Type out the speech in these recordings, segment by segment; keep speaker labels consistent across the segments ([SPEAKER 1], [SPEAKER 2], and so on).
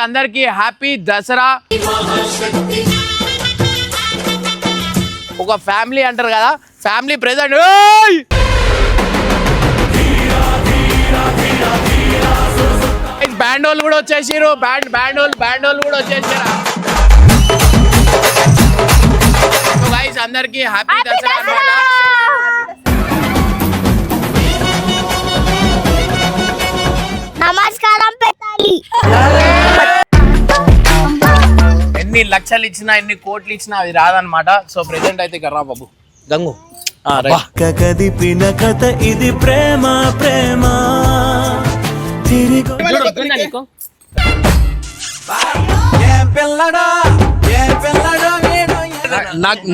[SPEAKER 1] అందరికి హ్యాపీ దసరా. ఒక ఫ్యామిలీ అంటారు కదా ఫ్యామిలీ ప్రెజెంట్ బ్యాండ్ వాళ్ళు కూడా వచ్చేసారు బ్యాండ్ బ్యాండ్ వాళ్ళు బ్యాండ్ వాళ్ళు కూడా వచ్చేసారు అందరికి హ్యాపీ దసరా
[SPEAKER 2] నమస్కారం
[SPEAKER 1] ఎన్ని లక్షలు ఇచ్చినా ఎన్ని కోట్లు ఇచ్చినా అది రాదనమాట సో ప్రెసెంట్ అయితే రా బాబు. గంగు.
[SPEAKER 3] కదిపిన కథ ఇది ప్రేమ ప్రేమ.
[SPEAKER 1] నీకు?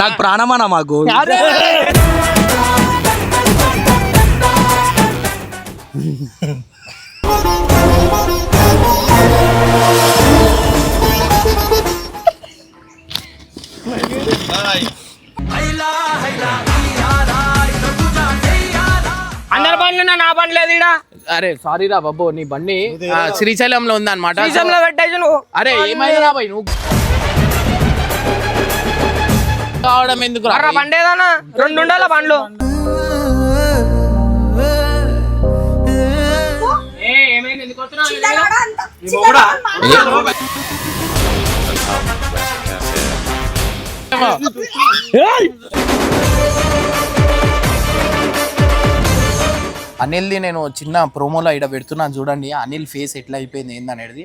[SPEAKER 4] నాకు ప్రాణమన్నా మాకు?
[SPEAKER 5] అందరి బండ్లు నా బండి లేదు
[SPEAKER 1] అరే సారీ రా బాబు నీ బండి ఆ, శ్రీశైలంలో ఉంది అనమాట
[SPEAKER 5] శ్రీశైలంలో పెట్టేసి నువ్వు.
[SPEAKER 1] అరే ఏమైంది రా బాయ్ నువ్వు? కావడం ఎందుకు రా
[SPEAKER 5] అర్రా? బండి ఏదన్నా రెండు ఉండాల బండ్లు?
[SPEAKER 1] అనిల్ది నేను చిన్న ప్రోమోలో ఇక్కడ పెడుతున్నాను చూడండి. అనిల్ ఫేస్ ఎట్లా అయిపోయింది ఏందనేది.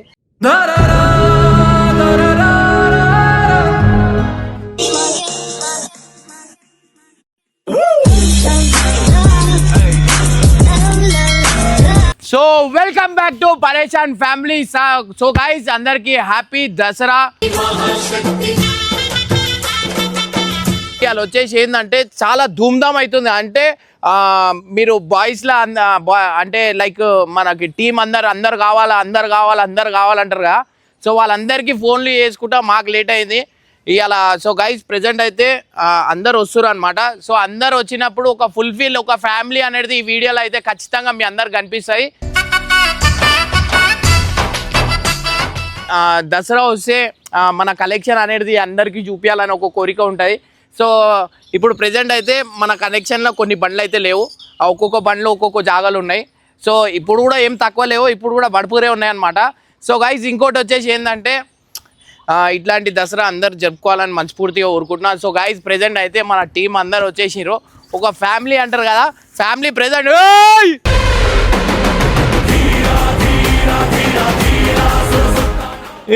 [SPEAKER 1] So welcome back to Pareshan family so guys అందరికి హ్యాపీ దసరా ఇవాళ వచ్చేసి ఏంటంటే చాలా ధూమ్ధామ్ అవుతుంది అంటే ఆ, మీరు బాయ్స్లా అంటే లైక్ మనకి టీం అందరు అందరు కావాలా అందరు కావాలా అందరు కావాలంటారు కదా. సో వాళ్ళందరికీ ఫోన్లు చేసుకుంటా మాకు లేట్ అయింది. ఇవాళ సో గైస్ ప్రెజెంట్ అయితే అందరు వస్తారు అనమాట సో అందరు వచ్చినప్పుడు ఒక ఫుల్ఫిల్ ఒక ఫ్యామిలీ అనేది ఈ వీడియోలో అయితే ఖచ్చితంగా మీ అందరు కనిపిస్తాయి. దసరా వస్తే మన కలెక్షన్ అనేది అందరికీ చూపించాలని ఒక కోరిక ఉంటుంది సో ఇప్పుడు ప్రెజెంట్ అయితే మన కనెక్షన్లో కొన్ని బండ్లు అయితే లేవు. ఒక్కొక్క బండ్లు ఒక్కొక్క జాగాలు ఉన్నాయి. సో ఇప్పుడు కూడా ఏం తక్కువ లేవు. ఇప్పుడు కూడా బడుపురే ఉన్నాయన్నమాట. సో గైజ్ ఇంకోటి వచ్చేసి ఏంటంటే ఇట్లాంటి దసరా అందరు జరుపుకోవాలని మనస్ఫూర్తిగా ఊరుకుంటున్నాను సో గైజ్ ప్రెజెంట్ అయితే మన టీం అందరు వచ్చేసిర్రు. ఒక ఫ్యామిలీ అంటారు కదా ఫ్యామిలీ ప్రెజెంట్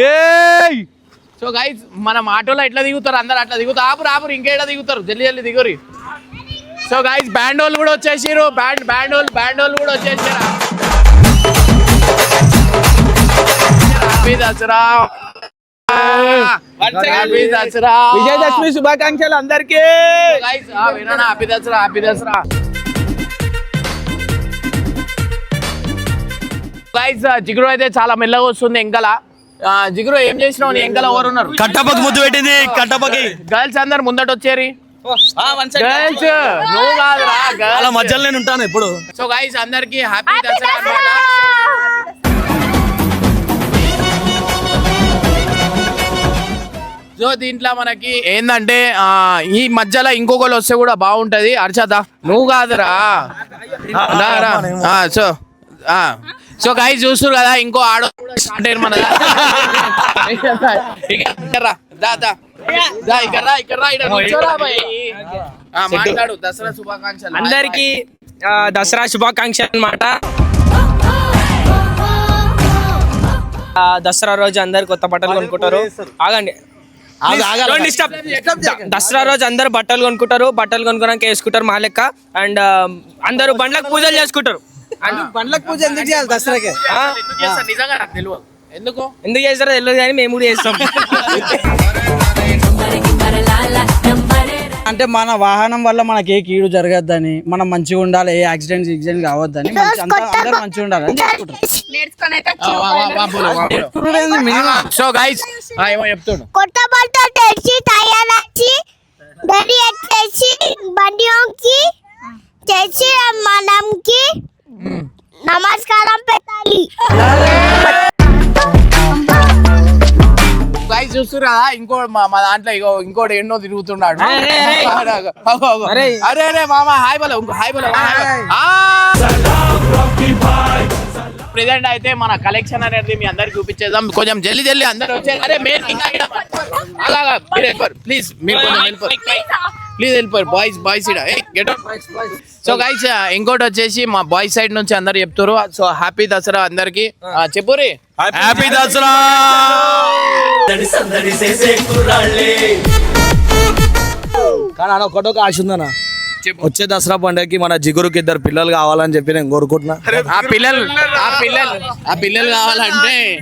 [SPEAKER 1] ఏ సో గైస్ మనం ఆటోలో ఎట్లా దిగుతారు? అందరు అట్లా దిగుతారు ఆపురు ఆపురు ఇంకేడా దిగుతారు? జల్లి జల్లి దిగురి. సో గైస్ బ్యాండ్ వాళ్ళు కూడా వచ్చేసారు బ్యాండ్ బ్యాండ్ వాళ్ళు బ్యాండ్ వాళ్ళు కూడా వచ్చేసారు హ్యాపీ దసరా
[SPEAKER 4] విజయదశమి శుభాకాంక్షలు అందరికీ.
[SPEAKER 1] హ్యాపీ దసరా హ్యాపీ దసరా జిగురు అయితే చాలా మెల్లగా వస్తుంది ఎంకల. ఆ, జిగురు ఏం చేసినావు? ఎంకల ఎవరు ఉన్నారు?
[SPEAKER 4] కట్టపకి ముద్దు పెట్టింది కట్టపకి
[SPEAKER 1] గర్ల్స్ అందరు ముందట వచ్చేరి. గర్ల్స్ నువ్వు కాదురా
[SPEAKER 4] అలా మధ్యలో నేను ఉంటాను ఎప్పుడు
[SPEAKER 1] సో గైస్ అందరికి హ్యాపీ దసరా అన్నమాట సో దీంట్లో మనకి ఏంటంటే ఆ, ఈ మధ్యలో ఇంకొకరు వస్తే కూడా బాగుంటది. అర్చద నువ్వు కాదురా. సో ఆ. సో గైస్ చూస్తారు కదా ఇంకో ఆడ స్టార్ట్ అయ్యారు మన మాట్లాడు దసరా శుభాకాంక్షలు.
[SPEAKER 5] అందరికి దసరా శుభాకాంక్ష అన్నమాట. ఆ, దసరా రోజు అందరు కొత్త బట్టలు కొనుక్కుంటారు. ఆగండి. దసరా రోజు అందరు బట్టలు కొనుక్కుంటారు. బట్టలు కొనుక్కోడానికి వేసుకుంటారు మా లెక్క. అండ్ అందరూ బండ్లకు పూజలు చేసుకుంటారు. And-
[SPEAKER 4] పండ్లకు పూజ ఎందుకు చేయాలి దసరాకి?
[SPEAKER 1] ఎందుకు చేస్తారు? నిజంగా నాకు తెలియదు. ఎందుకు?
[SPEAKER 5] ఎందుకు చేస్తారో? తెలియదు కానీ మేము కూడా చేస్తాం.
[SPEAKER 4] అంటే మన వాహనం వల్ల మనకి ఏ కీడు జరగద్దని మనం మంచిగా ఉండాలి ఏ యాక్సిడెంట్ యాక్సిడెంట్ కావద్దని అందరూ మంచిగా ఉండాలని చేసుకుంటారు
[SPEAKER 1] సో గైస్ ఏమో చెప్తాడు.
[SPEAKER 2] కొత్త బట్ట తెచ్చి తయారచ్చి రెడీ వచ్చేసి బండి తెచ్చి మనంకి నమస్కారం పెట్టాలి.
[SPEAKER 1] చూస్తురా? ఇంకో మా మా దాంట్లో ఇగో ఇంకోటి ఎన్నో తిరుగుతున్నాడు.
[SPEAKER 5] అరే, అరే.
[SPEAKER 1] అగో, అగో.
[SPEAKER 5] అరే.
[SPEAKER 1] అరే అరే మామ హాయ్ బల హాయ్ బల ప్రెసెంట్ అయితే మన కలెక్షన్ అనేది మీ అందరికి చూపించేద్దాం. కొంచెం జల్లి జల్లి అందరు వచ్చే అరే మీరు ప్లీజ్ మీరు కొంచెం ప్లీజ్ వెళ్ళిపోరు బాయ్స్ బాయ్స్ ఇడ గెట్ సో గైస్ ఇంకోటి వచ్చేసి మా బాయ్స్ సైడ్ నుంచి అందరు చెప్తారు సో హ్యాపీ దసరా అందరికి. చెప్పురి హ్యాపీ దసరా.
[SPEAKER 6] కానీ అన్న ఒకటొక ఆశ ఉందన్న.
[SPEAKER 1] చెప్పు.
[SPEAKER 6] వచ్చే దసరా పండుగకి మన జిగురుకి ఇద్దరు పిల్లలు కావాలని చెప్పి నేను కోరుకుంటున్నా.
[SPEAKER 1] ఆ పిల్లలు ఆ పిల్లలు ఆ పిల్లలు కావాలంటే.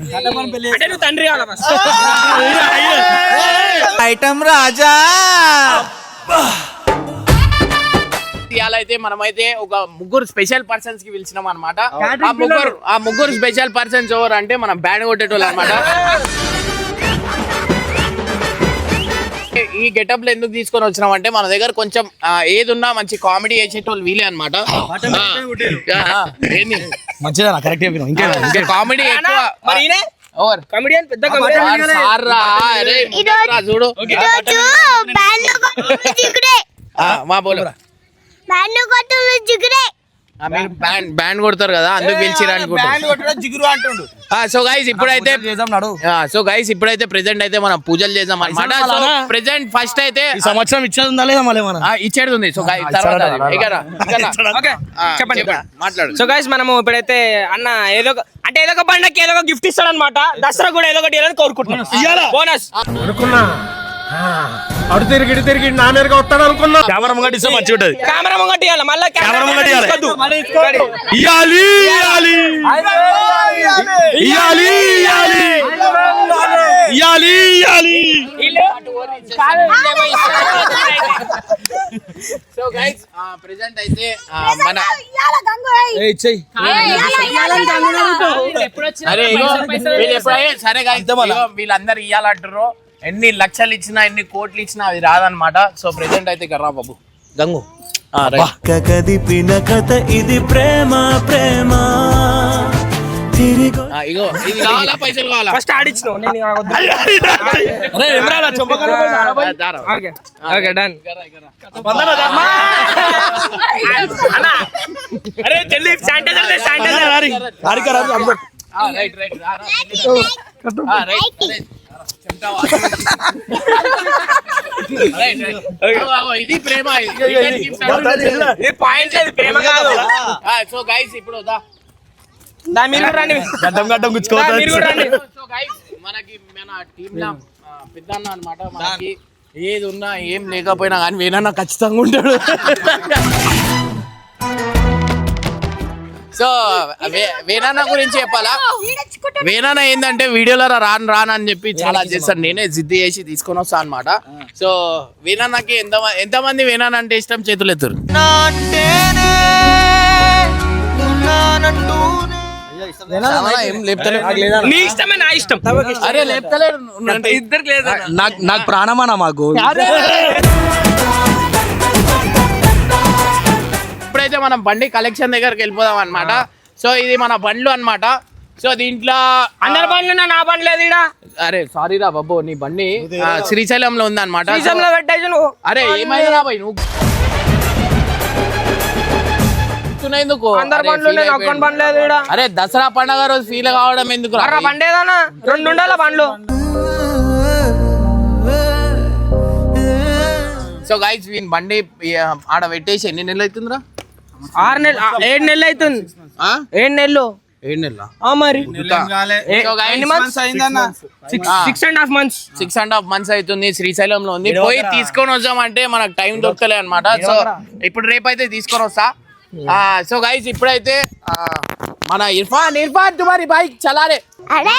[SPEAKER 5] తండ్రి?
[SPEAKER 6] ఐటమ్ రాజా.
[SPEAKER 1] ఇవాళ అయితే మనమైతే ఒక ముగ్గురు స్పెషల్ పర్సన్స్కి పిలిచినాం అనమాట ఆ ముగ్గురు ఆ ముగ్గురు స్పెషల్ పర్సన్స్ ఎవరు అంటే మనం బ్యాండ్ కొట్టేటోళ్ళు అనమాట ఈ గెటప్లో ఎందుకు తీసుకొని వచ్చినాం అంటే మన దగ్గర కొంచెం ఏది ఉన్నా మంచి కామెడీ చేసేటోళ్ళు వీలే అనమాట ఏంది?
[SPEAKER 6] మంచిదా కరెక్ట్ చెప్పిన ఇంకే
[SPEAKER 1] కామెడీ ఎక్కువ. ఓవర్
[SPEAKER 5] కమిడియన్ పెద్ద కమిడియన్
[SPEAKER 1] సార్ రా అరే రా, చూడు.
[SPEAKER 2] ఈరోజు కొట్టులు జిగురే
[SPEAKER 1] ఆ, మా బోలు.
[SPEAKER 2] బ్యాండ్ కొట్టులు జిగురే
[SPEAKER 1] మీరు బ్యాండ్ బ్యాండ్ కొడతారు కదా అందుకు పిలిచిరా అనుకుంటా.
[SPEAKER 6] జిగురు అంటుండు.
[SPEAKER 1] సో గైస్ ఇప్పుడైతే సో గైస్ ఇప్పుడైతే ప్రెసెంట్ అయితే మనం పూజలు చేద్దాం అనమాట సో ప్రెసెంట్ ఫస్ట్ అయితే
[SPEAKER 6] ఈ సంవత్సరం ఇచ్చేది ఉందా లేదా మళ్ళీ మన
[SPEAKER 1] ఆ, ఇచ్చేది ఉంది. సో గైస్ తర్వాత
[SPEAKER 5] చెప్పండి
[SPEAKER 1] మాట్లాడు.
[SPEAKER 5] సో గైస్ మనము ఇప్పుడైతే అన్న ఏదో అంటే ఏదో ఒక పండగకి ఏదో ఒక గిఫ్ట్ ఇస్తాడు అనమాట దసరా కూడా ఏదో ఒకటి కోరుకుంటున్నాం. బోనస్
[SPEAKER 7] అడు తిరిగి ఇటు తిరిగి నా మీదగా వస్తాడు అనుకున్నా.
[SPEAKER 6] కెమెరా ముంగటి ఇస్తే మంచిగా ఉంటది.
[SPEAKER 5] కెమెరా ముంగటి ఇవ్వాలి మళ్ళీ
[SPEAKER 6] కెమెరా ముంగట ఇయ్యాలి.
[SPEAKER 5] తీసుకోద్దు.
[SPEAKER 6] ఇయాలి ఇయాలి ఇయాలి ఇయాలి ఇయాలి ఇయాలి
[SPEAKER 1] సో గైస్ అయితే మన ఎప్పుడైనా సరే వీళ్ళందరూ ఇయ్యాలంటారు ఎన్ని లక్షలు ఇచ్చినా ఎన్ని కోట్లు ఇచ్చినా అది రాదనమాట సో ప్రెసెంట్ అయితే ఇక్కడ రా బాబు.
[SPEAKER 6] గంగు.
[SPEAKER 3] కదిపిన కథ ఇది ప్రేమ ప్రేమ. తిరిగి
[SPEAKER 1] ఆ, ఇగో ఇది కావాలా? పైసలు కావాలా?
[SPEAKER 5] ఫస్ట్ ఆడిచ్చినావు నేను ఇక
[SPEAKER 1] రైట్ రైట్ రైట్ ఇది ప్రేమ
[SPEAKER 5] పాయింట్ లేదు ప్రేమ కాదు
[SPEAKER 1] ఆ, సో గైస్ ఇప్పుడు
[SPEAKER 5] దాని మీరు కూడా రండి
[SPEAKER 6] గడ్డం గడ్డం
[SPEAKER 1] సో గైస్ మనకి మన టీమ్లో పెద్దన్న అనమాట మనకి ఏది ఉన్నా ఏం లేకపోయినా కానీ వేనన్న ఖచ్చితంగా ఉంటాడు. సో వే- వేనన్న గురించి చెప్పాలా? వేనన్న ఏంటంటే వీడియోలో రాను రాను అని చెప్పి చాలా చేస్తాను నేనే జిద్ది చేసి తీసుకొని వస్తా అనమాట సో వేనన్నకి ఎంత ఎంతమంది వేనన్న అంటే ఇష్టం? చేతులు ఎత్తురు. చాలా ఏం లేపుతలేడు. ఇప్పుడైతే మనం బండి కలెక్షన్ దగ్గరికి వెళ్ళిపోదాం అనమాట సో ఇది మన బండ్లు అన్నమాట. సో దీంట్లో
[SPEAKER 5] అందరి బండ్లు నా బండ్లు లేదు
[SPEAKER 1] అరే సారీ రా బాబు నీ బండి శ్రీశైలంలో ఉంది అనమాట
[SPEAKER 5] సీజంలో పెట్టేసి నువ్వు.
[SPEAKER 1] అరే ఏమైంది రా బాయ్ నువ్వు? చెప్తున్నా ఎందుకు?
[SPEAKER 5] అందరి
[SPEAKER 1] అరే.
[SPEAKER 5] బండ్
[SPEAKER 1] దసరా పండగ రోజు ఫీల్ కావడం ఎందుకు
[SPEAKER 5] బండి ఏదన్నా రెండు ఉండాల బండ్లు?
[SPEAKER 1] సో గైస్ వీని బండి ఆడ పెట్టేసి ఎన్ని నెలలు అవుతుందిరా?
[SPEAKER 5] ఆరు నెలలు ఆ, ఏడు నెలలు అవుతుంది
[SPEAKER 1] ఆ?
[SPEAKER 5] ఏడు నెలలు.
[SPEAKER 1] ఏడు నెలల?
[SPEAKER 5] మరి. Six and half months
[SPEAKER 1] six and half months అవుతుంది శ్రీశైలంలో ఉంది. పోయి తీసుకొని వద్దామంటే మనకు టైం దొరకలే అనమాట సో ఇప్పుడు రేపు అయితే తీసుకొని వస్తా. సో గైస్ ఇప్పుడైతే మన ఇర్ఫాన్ ఇర్ఫాన్ తుమారి బైక్ చలారే
[SPEAKER 2] అరే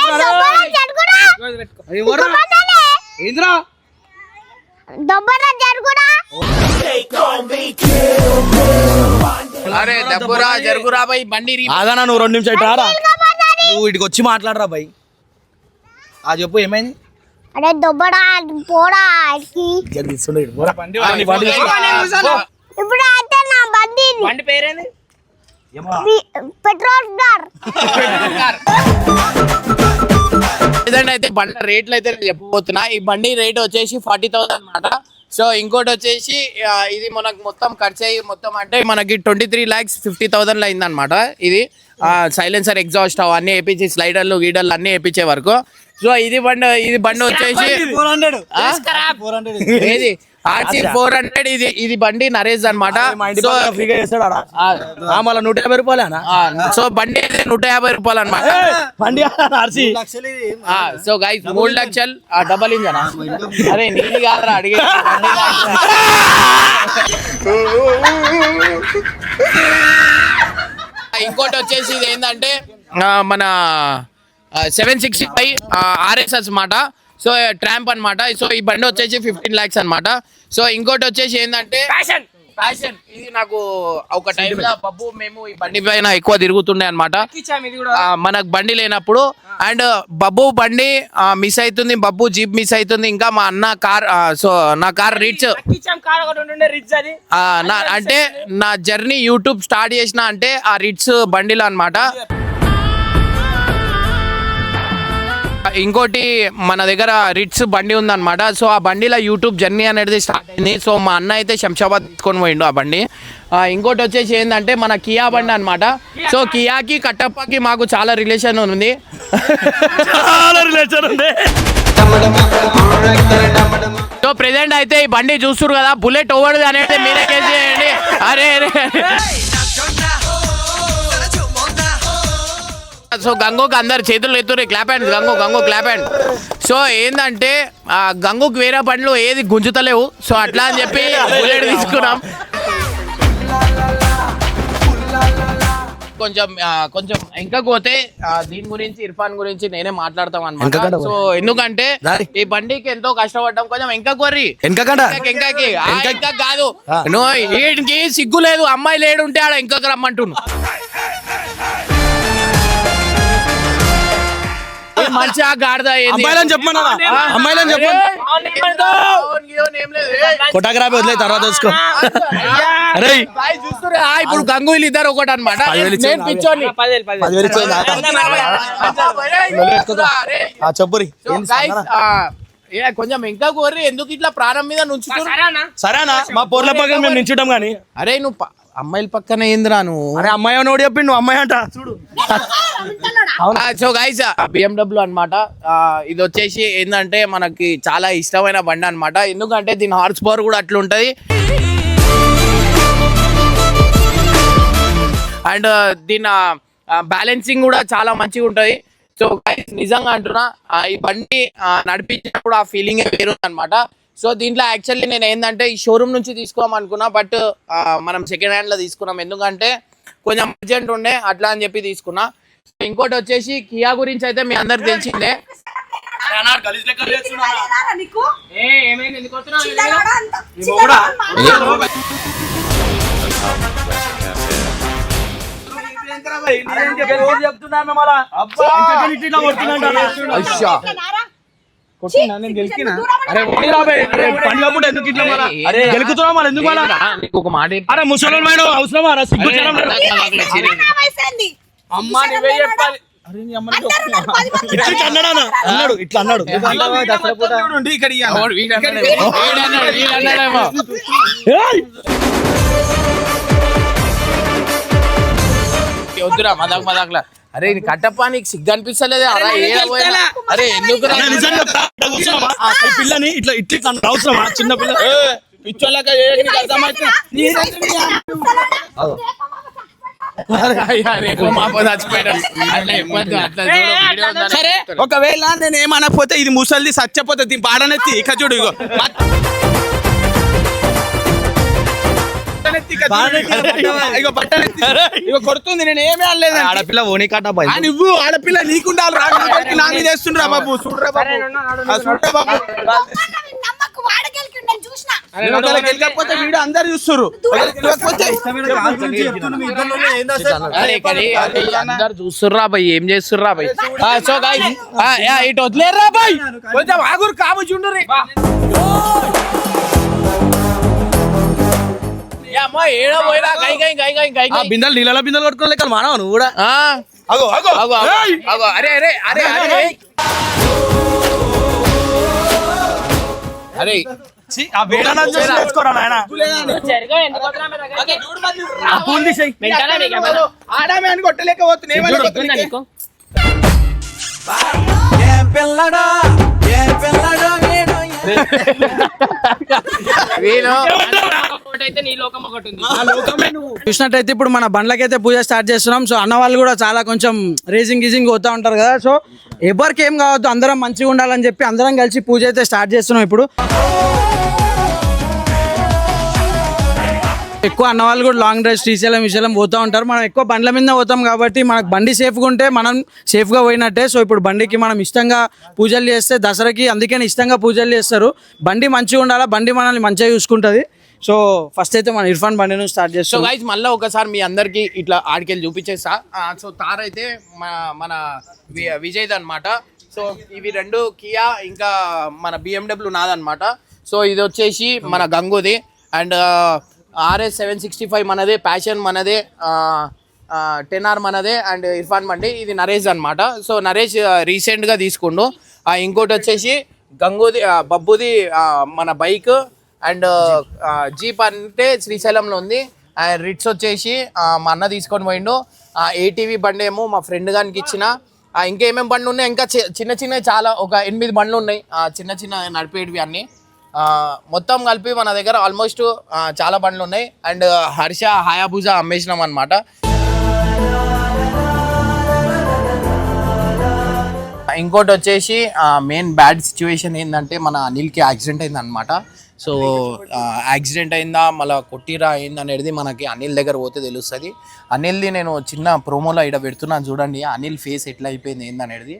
[SPEAKER 2] దొబ్బరా జరుగురా?
[SPEAKER 4] ఏంద్రా
[SPEAKER 2] దొబ్బరా జరుగురా
[SPEAKER 1] అరే దబ్బురా జరుగురా బై బండి
[SPEAKER 6] ఆగానా నువ్వు రెండు నిమిషాలు ఇటు రారా నువ్వు ఇటుకి వచ్చి మాట్లాడరా బై. ఆ చెప్పు ఏమైంది?
[SPEAKER 2] అరే దొబ్బరా పోరా
[SPEAKER 6] తీసుకుంటే
[SPEAKER 1] ఇప్పుడు
[SPEAKER 2] అయితే నా బండి.
[SPEAKER 5] బండి పేరేంది?
[SPEAKER 2] Petrol car.
[SPEAKER 1] కార్. ప్రజెంట్ అయితే బండి రేట్లు అయితే నేను చెప్పబోతున్నా. ఈ బండి రేట్ వచ్చేసి ఫార్టీ థౌసండ్ అనమాట సో ఇంకోటి వచ్చేసి ఇది మనకు మొత్తం ఖర్చు అయ్యి మొత్తం అంటే మనకి ట్వంటీ త్రీ ల్యాక్స్ ఫిఫ్టీ థౌసండ్లో అయిందనమాట ఇది. సైలెన్సర్ ఎగ్జాస్ట్ అవన్నీ వేపించి స్లైడర్లు గీడర్లు అన్నీ వేపించే వరకు. సో ఇది బండి ఇది బండి వచ్చేసి
[SPEAKER 4] ఫోర్ హండ్రెడ్? ఫోర్ హండ్రెడ్
[SPEAKER 1] ఏది? ఆర్సీ ఫోర్ హండ్రెడ్ ఇది ఇది బండి నరేష్ అనమాట సో
[SPEAKER 6] ఫ్రీగా చేస్తాడు మళ్ళా నూట యాభై రూపాయలేనా?
[SPEAKER 1] ఆ, సో బండి అయితే నూట యాభై రూపాయలు అనమాట
[SPEAKER 6] బండి ఆర్సీ.
[SPEAKER 4] లక్షలు ఇది ఏం
[SPEAKER 1] సో గైస్ మూడు లక్షలు డబల్ ఇంజన్ అరే నీళ్ళు కాదురా అడిగే. ఇంకోటి వచ్చేసి ఇది ఏంటంటే మన సెవెన్ సిక్స్టీ ఫైవ్ ఆర్ఎస్ఎస్ మాట. సో ట్రాంప్ అన్నమాట. సో ఈ బండి వచ్చేసి ఫిఫ్టీన్ ల్యాక్స్ అన్నమాట. సో ఇంకోటి వచ్చేసి ఏంటంటే ఫ్యాషన్ ఫ్యాషన్ ఇది నాకు ఒక టైంలో పప్పు మేము ఈ బండి పైన ఎక్కువ తిరుగుతుండే అనమాట మనకు బండి లేనప్పుడు. అండ్ బబ్బు బండి మిస్ అవుతుంది. బబ్బు జీప్ మిస్ అవుతుంది. ఇంకా మా అన్న కార్ సో నా కార్ రీచ్
[SPEAKER 5] రిచ్
[SPEAKER 1] అంటే నా జర్నీ యూట్యూబ్ స్టార్ట్ చేసిన అంటే ఆ రిట్స్ బండిలో అన్నమాట. ఇంకోటి మన దగ్గర రిట్స్ బండి ఉందన్నమాట. సో ఆ బండిలో యూట్యూబ్ జర్నీ అనేది స్టార్ట్ అయింది. సో మా అన్న అయితే శంషాబాద్ తీసుకొని పోయిండు ఆ బండి. ఇంకోటి వచ్చేసి ఏంటంటే మన కియా బండి అన్నమాట. సో కియాకి కట్టప్పకి మాకు చాలా రిలేషన్ ఉంది.
[SPEAKER 6] చాలా రిలేషన్ ఉంది.
[SPEAKER 1] సో ప్రెసెంట్ అయితే ఈ బండి చూస్తున్నారు కదా బుల్లెట్ ఓవర్ది అనేది మీరే కేసు చేయండి. అరే అరే సో గంగోకి అందరు చేతులు ఎత్తురు clap hand Gangu Gangu clap hand so ఏంటంటే ఆ గంగుకి వేరే బండ్లు ఏది గుంజుతలేవు. సో అట్లా అని చెప్పి బుల్లెట్ తీసుకున్నాం. కొంచెం కొంచెం ఇంకా పోతే దీని గురించి ఇర్ఫాన్ గురించి నేనే మాట్లాడతాం అనమాట సో ఎందుకంటే. ఈ బండికి ఎంతో కష్టపడ్డాం. కొంచెం ఇంకా కొర్రి ఇంకాకి. ఇంకా కాదు. నువ్వు సిగ్గు లేదు. అమ్మాయి లేడు ఉంటే ఆడ ఇంకొక రమ్మంటున్నావు మంచిగా గాడిద ఏంది?
[SPEAKER 6] అమ్మాయిలని చెప్పమన్నా?
[SPEAKER 1] ఆ?
[SPEAKER 6] అమ్మాయిలని.
[SPEAKER 1] ఏయ్.
[SPEAKER 6] కొటాగ్రాఫీ వదిలే తర్వాత చూసుకో అరే?
[SPEAKER 1] ఆ, ఇప్పుడు గంగూలు ఇద్దరు ఒకటి అనమాట నేను పిచ్చోని
[SPEAKER 6] చెప్పురి.
[SPEAKER 1] కొంచెం ఇంకా కోరి ఎందుకు ఇట్లా ప్రాణం మీద నుంచుతున్నారు
[SPEAKER 5] సరేనా?
[SPEAKER 6] సరేనా? మా పోర్ల పక్కన మేము నించుంటాం కానీ
[SPEAKER 1] అరే నువ్వు అమ్మాయిల పక్కన ఏందిరా నువ్వు?
[SPEAKER 6] అరే అమ్మాయి నోడి చెప్పి నువ్వు అమ్మాయి అంట. చూడు.
[SPEAKER 1] సో గైస్ బిఎండబ్ల్యూ అనమాట ఇది వచ్చేసి ఏంటంటే మనకి చాలా ఇష్టమైన బండి అన్నమాట. ఎందుకంటే దీని హార్స్ పవర్ కూడా అట్లుంటది. అండ్ దీని బ్యాలెన్సింగ్ కూడా చాలా మంచిగా ఉంటుంది. సో గైస్ నిజంగా అంటున్నా ఈ బండి నడిపించినప్పుడు ఆ ఫీలింగ్ వేరు అనమాట సో దీంట్లో యాక్చువల్లీ నేను ఏంటంటే ఈ షోరూమ్ నుంచి తీసుకోమనుకున్నా అనుకున్నా బట్ మనం సెకండ్ హ్యాండ్లో తీసుకున్నాం. ఎందుకంటే కొంచెం అర్జెంట్ ఉండే అట్లా అని చెప్పి తీసుకున్నా. ఇంకోటి వచ్చేసి కియా గురించి అయితే మీ అందరికి తెలిసిందే ఒక మాట.
[SPEAKER 6] అరే ముసలి అవసరమా
[SPEAKER 5] అమ్మా నువ్వే చెప్పాలి
[SPEAKER 6] అన్నాడా ఇట్లా అన్నాడు.
[SPEAKER 1] వద్దురా మదాక్ మదాక్లా అరే ఇది కట్టప్ప నీకు సిగ్గు అనిపిస్తలేదు పోయినా? అరే ఎందుకు
[SPEAKER 6] పిల్లని ఇట్లా ఇట్లా అవసరమా చిన్న పిల్ల
[SPEAKER 1] పిచ్చోళ్ళక అర్థమవుతుంది
[SPEAKER 8] సరే ఒకవేళ నేను ఏమనకపోతే ఇది ముసలిది సచ్చపోతే దీని పాడనెత్తి ఇక చూడు ఇగో. ఇగో బట్టనెత్తి ఇగో కొడుతుంది నేను ఏమీ అనలేదు
[SPEAKER 6] ఆడపిల్ల ఓని కాట
[SPEAKER 8] నువ్వు ఆడపిల్ల నీకుండాలి రా నా మీద వేస్తుండ్రా బాబు. చూడరా బాబు. చూడరా బాబు. వీడు అందరు
[SPEAKER 1] అందరు చూస్తుర్రా ఏం చేస్తుర్రా భయ్? సో గాయ్ ఇటు వదిలేర్రా భయ్? కొంచెం ఆగురు కాము
[SPEAKER 6] బిందెలు నీళ్ళ బిందెలు కొట్టుకుని లెక్కలు మానవ నువ్వు కూడా?
[SPEAKER 1] ఆ,
[SPEAKER 6] అగో అగో.
[SPEAKER 1] అగో అగో, అగో అరే అరే అరే. అరే. అరే
[SPEAKER 6] ఆ వేడన్నా చూసి నేర్చుకోరా నాయనా. ఆ పూలు తీసేయ్.
[SPEAKER 8] ఆడామే అని కొట్టలేకపోతున్నాయి
[SPEAKER 1] వీళ్ళు
[SPEAKER 4] చూసినట్టయితే ఇప్పుడు మన బండ్లకైతే పూజ స్టార్ట్ చేస్తున్నాం. సో అన్న వాళ్ళు కూడా చాలా కొంచెం రేసింగ్ గీసింగ్ పోతా ఉంటారు కదా. సో ఎవరికి ఏం కావద్దు అందరం మంచిగా ఉండాలని చెప్పి అందరం కలిసి పూజ అయితే స్టార్ట్ చేస్తున్నాం ఇప్పుడు. ఎక్కువ అన్న వాళ్ళు కూడా లాంగ్ డ్రైవ్ శ్రీశైలం విశైలం పోతూ ఉంటారు. మనం ఎక్కువ బండ్ల మీద పోతాం కాబట్టి మనకు బండి సేఫ్గా ఉంటే మనం సేఫ్గా పోయినట్టే. సో ఇప్పుడు బండికి మనం ఇష్టంగా పూజలు చేస్తే దసరాకి అందుకని ఇష్టంగా పూజలు చేస్తారు. బండి మంచిగా ఉండాలా? బండి మనల్ని మంచిగా చూసుకుంటుంది. సో ఫస్ట్ అయితే మన ఇర్ఫాన్ బండి నుంచి స్టార్ట్
[SPEAKER 1] సో
[SPEAKER 4] చేస్తాం.
[SPEAKER 1] గైజ్ మళ్ళీ ఒకసారి మీ అందరికి ఇట్లా ఆడికెళ్ళి చూపించేస్తా. సో తార్ అయితే మన- మన వి- విజయ్ది అనమాట సో ఇవి రెండు కియా ఇంకా మన బిఎండబ్ల్యూ నాదనమాట సో ఇది వచ్చేసి మన గంగుది. And RS seven sixty five మనదే ప్యాషన్ మనదే టెన్ ఆర్ మనదే అండ్ ఇర్ఫాన్ బండి ఇది నరేష్ అనమాట సో నరేష్ రీసెంట్గా తీసుకుండు. ఇంకోటి వచ్చేసి గంగూది బబ్బుది మన బైక్ అండ్ జీప్ అంటే శ్రీశైలంలో ఉంది. అండ్ రిట్స్ వచ్చేసి మా అన్న తీసుకొని పోయిండు. ఏటీవీ బండి ఏమో మా ఫ్రెండ్ గానికి ఇచ్చిన. ఇంకేమేమి ఇంకా ఏమేమి బండ్లు ఉన్నాయి? ఇంకా చి- చిన్న చిన్న చాలా ఒక ఎనిమిది బండ్లు ఉన్నాయి. చిన్న చిన్న నడిపేటివి అన్ని. మొత్తం కలిపి మన దగ్గర ఆల్మోస్ట్ చాలా బండ్లు ఉన్నాయి. అండ్ హర్ష హయాబుజా అమ్మేసినాం అనమాట ఇంకోటి వచ్చేసి మెయిన్ బ్యాడ్ సిచ్యువేషన్ ఏంటంటే మన అనిల్కి యాక్సిడెంట్ అయిందనమాట సో యాక్సిడెంట్ అయిందా మళ్ళీ కొట్టిరా అయింది అనేది మనకి అనిల్ దగ్గర పోతే తెలుస్తుంది. అనిల్ది నేను చిన్న ప్రోమోలో ఇక్కడ పెడుతున్నాను చూడండి అనిల్ ఫేస్ ఎట్లా అయిపోయింది ఏందనేది.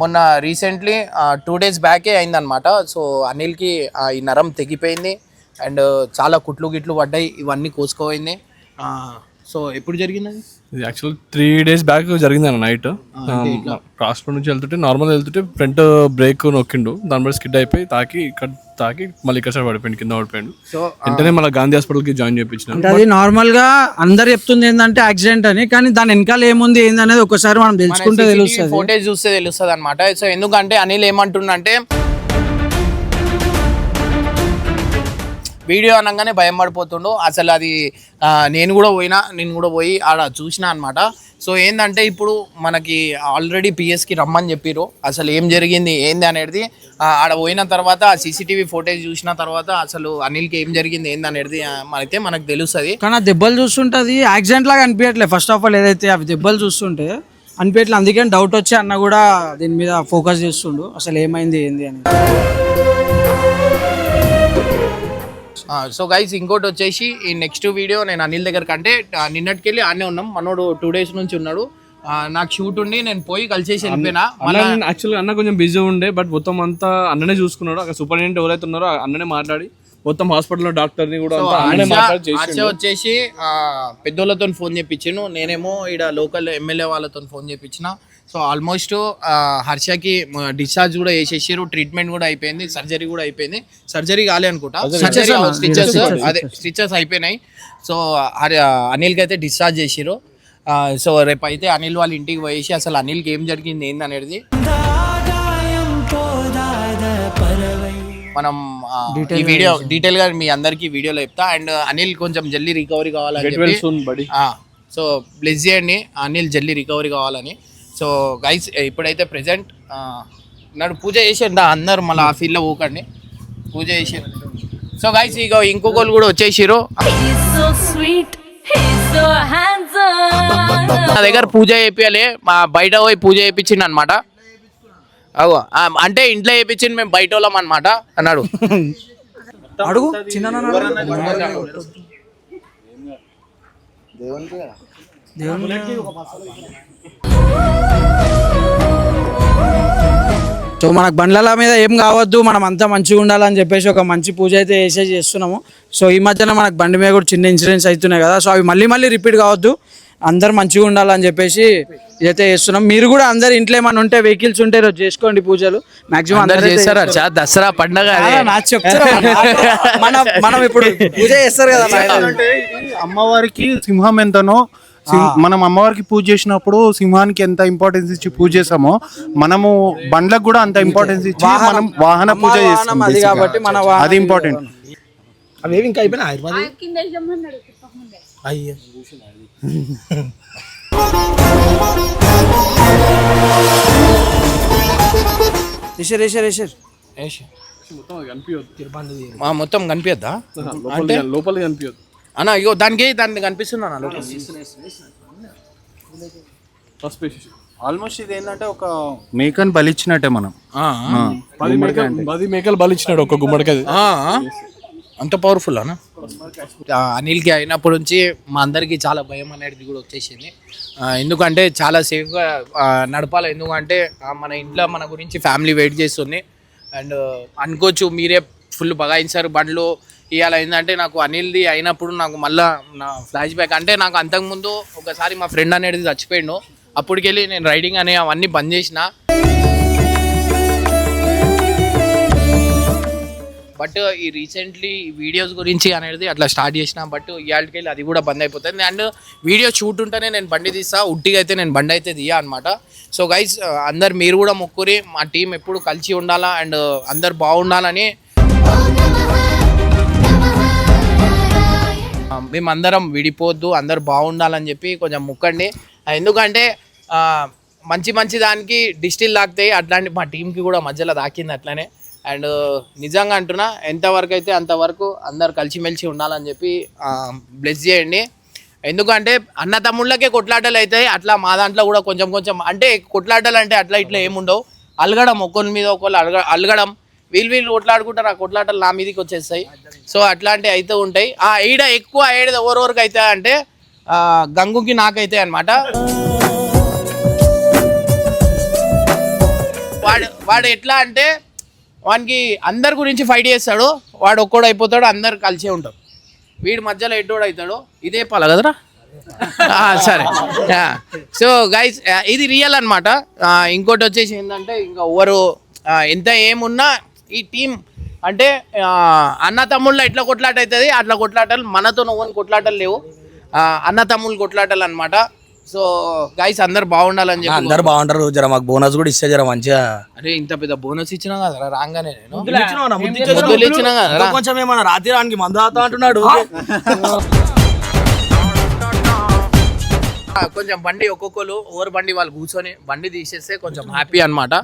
[SPEAKER 1] మొన్న రీసెంట్లీ టూ డేస్ బ్యాకే అయిందనమాట సో అనిల్కి ఈ నరం తెగిపోయింది. అండ్ చాలా కుట్లు గిట్లు పడ్డాయి. ఇవన్నీ కోసుకోపోయింది సో ఎప్పుడు జరిగింది అది?
[SPEAKER 9] ఇది యాక్చువల్ త్రీ డేస్ బ్యాక్ జరిగింది అన్న నైట్ క్రాస్ రోడ్ నుంచి వెళ్తుంటే నార్మల్ వెళ్తుంటే ఫ్రంట్ బ్రేక్ నొక్కిండు. దాని బట్టి స్కిడ్ అయిపోయి తాకి ఇక్కడ తాకి మళ్ళీ ఇక్కడ పడిపోయింది కింద పడిపోయిండు.
[SPEAKER 1] సో
[SPEAKER 9] వెంటనే మళ్ళీ గాంధీ హాస్పిటల్కి జాయిన్ చేయించిన
[SPEAKER 4] అది నార్మల్గా అందరు చెప్తుంది ఏంటంటే యాక్సిడెంట్ అని కానీ దాని వెనకాల ఏముంది ఏందనేది ఒకసారి మనం తెలుసుకుంటే తెలుస్తుంది.
[SPEAKER 1] ఫోటేజ్ చూస్తే తెలుస్తుంది అనమాట సో ఎందుకంటే అనిల్ ఏమంటుండంటే వీడియో అనగానే భయం పడిపోతుండు. అసలు అది నేను కూడా పోయినా నేను కూడా పోయి ఆడ చూసిన అనమాట సో ఏంటంటే ఇప్పుడు మనకి ఆల్రెడీ పిఎస్కి రమ్మని చెప్పిరు అసలు ఏం జరిగింది ఏంది అనేది ఆడ పోయిన తర్వాత ఆ సీసీటీవీ ఫోటేజ్ చూసిన తర్వాత అసలు అనిల్కి ఏం జరిగింది ఏంది అనేది ఆ, అయితే మనకు తెలుస్తుంది.
[SPEAKER 4] కానీ ఆ దెబ్బలు చూస్తుంటే అది యాక్సిడెంట్ లాగా అనిపించట్లేదు ఫస్ట్ ఆఫ్ ఆల్ ఏదైతే అవి దెబ్బలు చూస్తుంటే అనిపించట్లేదు అందుకని డౌట్ వచ్చి అన్న కూడా దీని మీద ఫోకస్ చేస్తుండు. అసలు ఏమైంది ఏంది అని
[SPEAKER 1] సో గైస్ ఇంకోటి వచ్చేసి ఈ నెక్స్ట్ వీడియో నేను అనిల్ దగ్గర కంటే నిన్నటికెళ్ళి ఆనే ఉన్నాం. మనోడు టూ డేస్ నుంచి ఉన్నాడు. నాకు షూట్ ఉండి నేను పోయి కలిసేసి వెళ్ళిపోయినా.
[SPEAKER 9] యాక్చువల్గా అన్న కొంచెం బిజీ ఉండే బట్ మొత్తం అంతా అన్ననే చూసుకున్నాడు. అక్కడ సూపరింటెండెంట్ ఎవరైతే ఉన్నారో అన్ననే మాట్లాడి మొత్తం హాస్పిటల్లో డాక్టర్ని కూడా
[SPEAKER 1] వచ్చేసి పెద్దోళ్ళతో ఫోన్ చేపించాను నేనేమో ఇక్కడ లోకల్ ఎమ్మెల్యే వాళ్ళతో ఫోన్ చేపించిన. సో ఆల్మోస్ట్ హర్షకి డిశ్చార్జ్ కూడా చేసేసారు ట్రీట్మెంట్ కూడా అయిపోయింది సర్జరీ కూడా అయిపోయింది. సర్జరీ కాలే అనుకుంటా. సర్జరీ స్టిచెస్ అదే స్టిచెస్ అయిపోయినాయి. సో అనిల్కి అయితే డిశ్చార్జ్ చేసిరు సో రేపు అయితే అనిల్ వాళ్ళ ఇంటికి పోయేసి అసలు అనిల్కి ఏం జరిగింది ఏంది అనేది మనం ఈ వీడియో డీటెయిల్గా మీ అందరికి వీడియోలో చెప్తా. అండ్ అనిల్ కొంచెం జల్దీ రికవరీ కావాలని. సో బ్లెస్ చేయండి. అనిల్ జల్దీ రికవరీ కావాలని. సో గైస్ ఇప్పుడైతే ప్రెసెంట్ నాడు పూజ చేసేయండి అందరు మళ్ళీ ఆ ఫీల్డ్లో పోకండి పూజ చేసారు సో గైస్ ఇక ఇంకొకరు కూడా వచ్చేసారు. నా దగ్గర పూజ చేయాలి మా బయట పోయి పూజ చేయించిండు అనమాట ఆ, అంటే ఇంట్లో చేయించింది మేము బయట వాళ్ళం అనమాట అన్నాడు.
[SPEAKER 4] అడుగు చిన్న సో మనకు బండ్ల మీద ఏం కావద్దు మనం అంతా మంచిగా ఉండాలని చెప్పేసి ఒక మంచి పూజ అయితే వేసే చేస్తున్నాము. సో ఈ మధ్యన మనకు బండి మీద కూడా చిన్న ఇన్సిడెంట్స్ అవుతున్నాయి కదా. సో అవి మళ్ళీ మళ్ళీ రిపీట్ కావద్దు. అందరు మంచిగా ఉండాలని చెప్పేసి ఇదైతే చేస్తున్నాం. మీరు కూడా అందరు ఇంట్లో ఏమైనా ఉంటే వెహికల్స్ ఉంటే రోజు చేసుకోండి పూజలు. మాక్సిమం
[SPEAKER 1] అందరు చేస్తారా? చా దసరా పండగ.
[SPEAKER 4] మనం మనం ఇప్పుడు పూజ చేస్తారు కదా
[SPEAKER 7] అమ్మవారికి సింహం ఎంతనో
[SPEAKER 10] మనం అమ్మవారికి పూజ చేసినప్పుడు సింహానికి ఎంత ఇంపార్టెన్స్ ఇచ్చి పూజ చేసామో మనము బండ్లకు కూడా అంత ఇంపార్టెన్స్ ఇచ్చి. మనం వాహన పూజ చేస్తాం
[SPEAKER 4] అది. కాబట్టి మన వాహనం
[SPEAKER 10] అది ఇంపార్టెంట్
[SPEAKER 6] అవేవి ఇంకా అయిపోయినా? ఆయుర్వేద?
[SPEAKER 2] కింద వేసామన్నాడు ముందే.
[SPEAKER 6] అయ్యో.
[SPEAKER 4] రిషర్ రిషర్ రిషర్
[SPEAKER 1] మా మొత్తం కనిపించద్దా? అంటే?
[SPEAKER 9] లోపల కనిపించదు
[SPEAKER 1] అన్న ఇగో దానికి దానికి కనిపిస్తున్నా అన్న
[SPEAKER 10] ఆల్మోస్ట్ ఇది ఏంటంటే ఒక మేకని బలిచ్చినట్టే మనం.
[SPEAKER 9] పది మేకలు పది మేకలు బలిచ్చినాడు ఒక గుమ్మడికాయ.
[SPEAKER 1] ఆ, అంత పవర్ఫుల్ అన్న? అనిల్కి అయినప్పటి నుంచి మా అందరికి చాలా భయం అనేది కూడా వచ్చేసింది. ఎందుకంటే చాలా సేఫ్గా నడపాలి. ఎందుకంటే మన ఇంట్లో మన గురించి ఫ్యామిలీ వెయిట్ చేస్తుంది. అండ్ అనుకోవచ్చు మీరే ఫుల్ బగాయించారు బండ్లు. ఇవాళ ఏంటంటే నాకు అనిల్ది అయినప్పుడు నాకు మళ్ళీ నా ఫ్లాష్ బ్యాక్ అంటే నాకు అంతకుముందు ఒకసారి మా ఫ్రెండ్ అనేది చచ్చిపోయిండు. అప్పటికెళ్ళి నేను రైడింగ్ అనే అవన్నీ బంద్ చేసిన. బట్ ఈ రీసెంట్లీ వీడియోస్ గురించి అనేది అట్లా స్టార్ట్ చేసిన. బట్ ఇవాళకెళ్ళి అది కూడా బంద్ అయిపోతుంది. అండ్ వీడియో షూట్ ఉంటేనే నేను బండి తీస్తా. ఉట్టిగా అయితే నేను బండి అయితే తీయ అనమాట సో గైస్ అందరు మీరు కూడా మొక్కురి. మా టీం ఎప్పుడు కలిసి ఉండాలా? అండ్ అందరు బాగుండాలని. Oh, మేమందరం విడిపోద్దు అందరు బాగుండాలని చెప్పి కొంచెం ముక్కండి. ఎందుకంటే మంచి మంచి దానికి డిస్టిల్ తాకుతాయి అట్లాంటి మా టీంకి కూడా మధ్యలో తాకింది అట్లనే. అండ్ నిజంగా అంటున్నా ఎంతవరకు అయితే అంతవరకు అందరు కలిసిమెలిసి ఉండాలని చెప్పి బ్లెస్ చేయండి. ఎందుకంటే అన్న తమ్ముళ్ళకే కొట్లాటలు అవుతాయి అట్లా మా దాంట్లో కూడా కొంచెం కొంచెం అంటే కొట్లాటలు అంటే అట్లా ఇట్లా ఏముండవు. అలగడం ఒకరి మీద ఒకళ్ళు అలగ అలగడం వీళ్ళు వీళ్ళు కొట్లాడుకుంటారు ఆ కొట్లాటలు నా మీదకి వచ్చేస్తాయి. సో అట్లాంటివి అయితే ఉంటాయి. ఆ ఈడ ఎక్కువ ఏడ ఎవరెవరికి అయితే అంటే గంగుకి నాకైతే అనమాట వాడు వాడు ఎట్లా అంటే వానికి అందరి గురించి ఫైట్ చేస్తాడు వాడు ఒక్కడు అయిపోతాడు అందరు కలిసే ఉంటారు. వీడి మధ్యలో ఎడ్డోడు అవుతాడు ఇదే పాల కదరా? సరే. సో గైస్ ఇది రియల్ అనమాట ఇంకోటి వచ్చేసి ఏంటంటే ఇంకా ఎవరు ఎంత ఏమున్నా ఈ టీం అంటే అన్న తమ్ముళ్ళ ఎట్లా కొట్లాట అవుతుంది అట్లా కొట్లాటలు మనతో నువ్వు కొట్లాటలు లేవు. ఆ, అన్న తమ్ముళ్ళు కొట్లాటలు అనమాట సో గైస్ అందరు బాగుండాలని చెప్పి
[SPEAKER 6] అందరు బాగుంటారు. జర మాకు బోనస్ కూడా ఇస్తే జర మంచిగా
[SPEAKER 1] అరే ఇంత పెద్ద బోనస్ ఇచ్చినా కదా రాగానే నేను.
[SPEAKER 6] కొంచెం ఏమన్నా రాత్రి రానికి మందు అంటున్నాడు.
[SPEAKER 1] కొంచెం బండి ఒక్కొక్కరు ఓవర్ బండి వాళ్ళు కూర్చొని బండి తీసేస్తే కొంచెం హ్యాపీ అనమాట.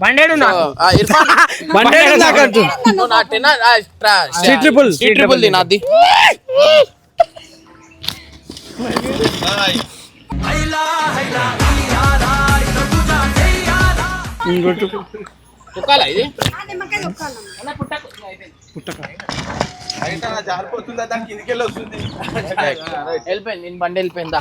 [SPEAKER 1] ట్రిపుల్ తినాది తొక్కాలా ఇది
[SPEAKER 2] జారిపోతుందా దానికి ఇదికెళ్ళి వస్తుంది
[SPEAKER 1] వెళ్ళిపోయింది నేను బండి వెళ్ళిపోయిందా